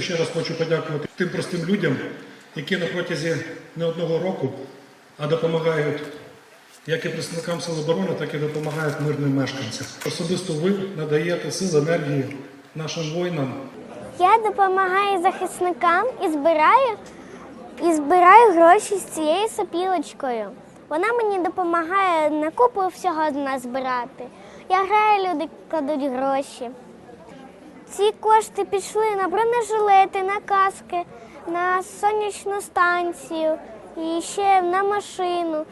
Ще раз хочу подякувати тим простим людям, які на протязі не одного року а допомагають як і представникам сил оборони, так і допомагають мирним мешканцям. Особисто ви надаєте сил енергії нашим воїнам. Я допомагаю захисникам і збираю, і збираю гроші з цією сопілочкою. Вона мені допомагає на купу всього назбирати. Я граю, люди кладуть гроші. Ці кошти пішли на бронежилети, на каски, на сонячну станцію і ще на машину.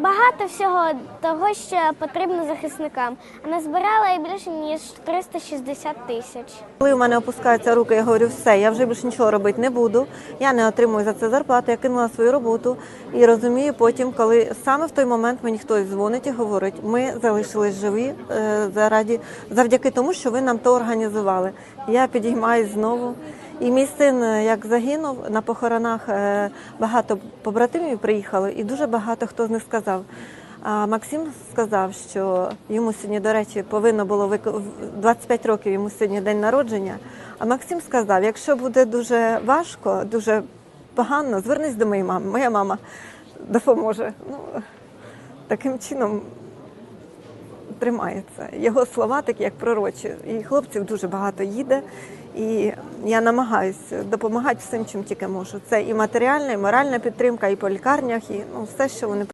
Багато всього того, що потрібно захисникам. А назбирала я більше ніж 360 тисяч. Коли у мене опускаються руки, я говорю, все, я вже більше нічого робити не буду. Я не отримую за це зарплату, я кинула свою роботу і розумію потім, коли саме в той момент мені хтось дзвонить і говорить, ми залишились живі е, заради завдяки тому, що ви нам то організували. Я підіймаюсь знову. І мій син, е, як загинув на похоронах, е, багато побратимів приїхало, і дуже багато хто з них сказав. А Максим сказав, що йому сьогодні, до речі, повинно було вик- 25 років йому сьогодні день народження. А Максим сказав: якщо буде дуже важко, дуже погано, звернись до моєї мами. Моя мама допоможе. Ну, таким чином тримається. Його слова такі, як пророчі. І хлопців дуже багато їде. І я намагаюся допомагати всім, чим тільки можу. Це і матеріальна, і моральна підтримка, і по лікарнях, і ну, все, що вони